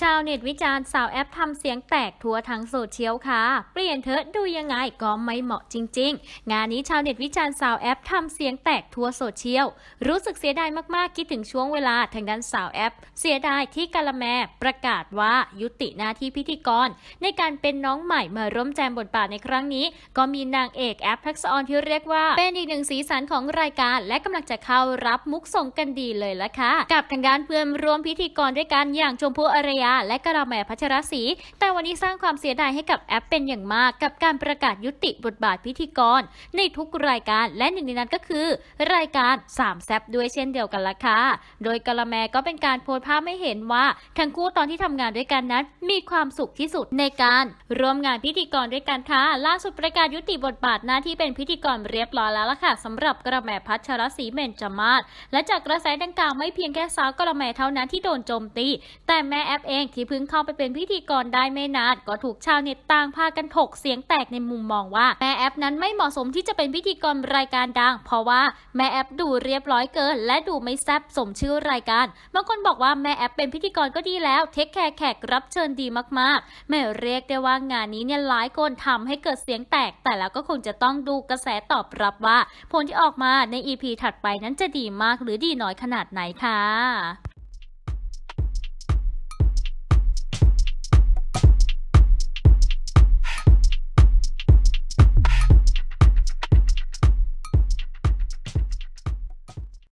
ชาวเน็ตวิจารณ์สาวแอปทำเสียงแตกทั่วทั้งโซเชียลค่ะ เปลี่ยนเถอะดูยังไงก็ไม่เหมาะจริง ๆ งานนี้ชาวเน็ตวิจารณ์สาวแอปทำเสียงแตกทั่วโซเชียล รู้สึกเสียดายมากๆ คิดถึงช่วงเวลาทางด้านสาวแอป เสียดายที่กาละแมประกาศว่ายุติหน้าที่พิธีกร ในการเป็นน้องใหม่มาร่วมแจมบทบาทในครั้งนี้ ก็มีนางเอกแอปทักษออนที่เรียกว่า เป็นอีกหนึ่งสีสันของรายการและกำลังจะเข้ารับมุกส่งกันดีเลยละค่ะกับทางด้านเพื่อนร่วมพิธีกรด้วยกันอย่างชมพู่อารยาและกระแมพัชรศรี แต่วันนี้สร้างความเสียดายให้กับแอปเป็นอย่างมาก กับการประกาศยุติบทบาทพิธีกร ในทุกรายการและหนึ่งในนั้นก็คือ รายการสามแซบด้วยเช่นเดียวกันละค่ะ โดยกะละแมก็เป็นการโพสต์ภาพให้เห็นว่า ทั้งคู่ตอนที่ทำงานด้วยกันนั้น มีความสุขที่สุดในการร่วมงานพิธีกรด้วยกันค่ะล่าสุดประกาศยุติบทบาทหน้าที่เป็นพิธีกรเรียบร้อยแล้วล่ะค่ะสำหรับกระแมพัชรศรีเมนจมาศและจากกระแสดังกล่าวไม่เพียงแค่สาวกระแมเท่านั้นที่โดนโจมตี แต่แม่แอปเองที่เพิ่งเข้าไปเป็นพิธีกรได้ไม่นานก็ถูกชาวเน็ตต่างพากันถกเสียงแตกในมุมมองว่าแม่แอปนั้นไม่เหมาะสมที่จะเป็นพิธีกรรายการดัง เพราะว่าแม่แอปดูเรียบร้อยเกิน และดูไม่แซ่บสมชื่อรายการบางคนบอกว่าแม่แอปเป็นพิธีกรก็ดีแล้วเทคแคร์แขกรับเชิญดีมากๆแม่เรียกได้ว่างานนี้เนี่ยหลายคนทำให้เกิดเสียงแตก แต่แล้วก็คงจะต้องดูกระแสตอบรับว่า ผลที่ออกมาใน EP ถัดไปนั้นจะดีมากหรือดีน้อยขนาดไหนค่ะ